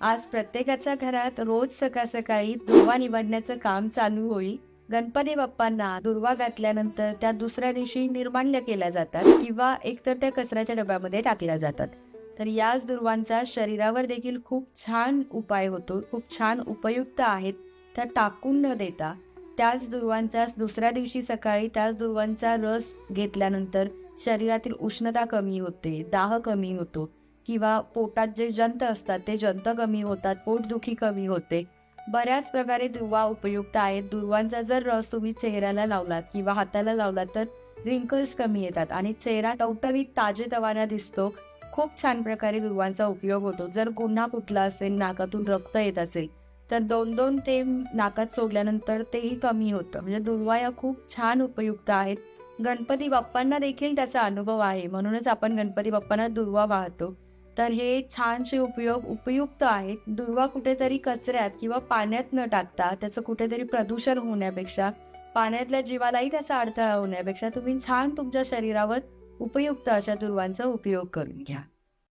आज प्रत्येकाच्या घरात रोज सकाळ सकाळी दुर्वा निवडण्याचं काम चालू होईल. गणपती बाप्पांना दुर्वा घातल्यानंतर त्या दुसऱ्या दिवशी निर्माल्य केल्या जातात किंवा एकतर त्या कचऱ्याच्या डब्यामध्ये टाकल्या जातात. तर याच दुर्वांचा शरीरावर देखील खूप छान उपाय होतो खूप छान उपयुक्त आहेत. त्या टाकून न देता त्याच दुर्वांचा दुसऱ्या दिवशी सकाळी त्याच दुर्वांचा रस घेतल्यानंतर शरीरातील उष्णता कमी होते दाह कमी होतो. किंवा पोटात जे जंत असतात ते जंत कमी होतात पोटदुखी कमी होते. बऱ्याच प्रकारे दुर्वा उपयुक्त आहेत. दुर्वांचा जर रस तुम्ही चेहऱ्याला लावलात किंवा हाताला लावलात तर रिंकल्स कमी येतात आणि चेहरा टवटवीत ताजेतवाना दिसतो. खूप छान प्रकारे दुर्वांचा उपयोग होतो. जर गुन्हा कुठला असेल नाकातून रक्त येत असेल तर दोन दोन ते नाकात सोडल्यानंतर तेही कमी होतं. म्हणजे दुर्वा या खूप छान उपयुक्त आहेत. गणपती बाप्पांना देखील त्याचा अनुभव आहे. म्हणूनच आपण गणपती बाप्पांना दुर्वा वाहतो. तर हे छानसे उपयोग उपयुक्त आहेत. दुर्वा कुठेतरी कचऱ्यात किंवा पाण्यात न टाकता त्याचं कुठेतरी प्रदूषण होण्यापेक्षा पाण्यातल्या जीवालाही त्याचा अडथळा होण्यापेक्षा तुम्ही छान तुमच्या शरीरावर उपयुक्त अशा दुर्वांचा उपयोग करून घ्या.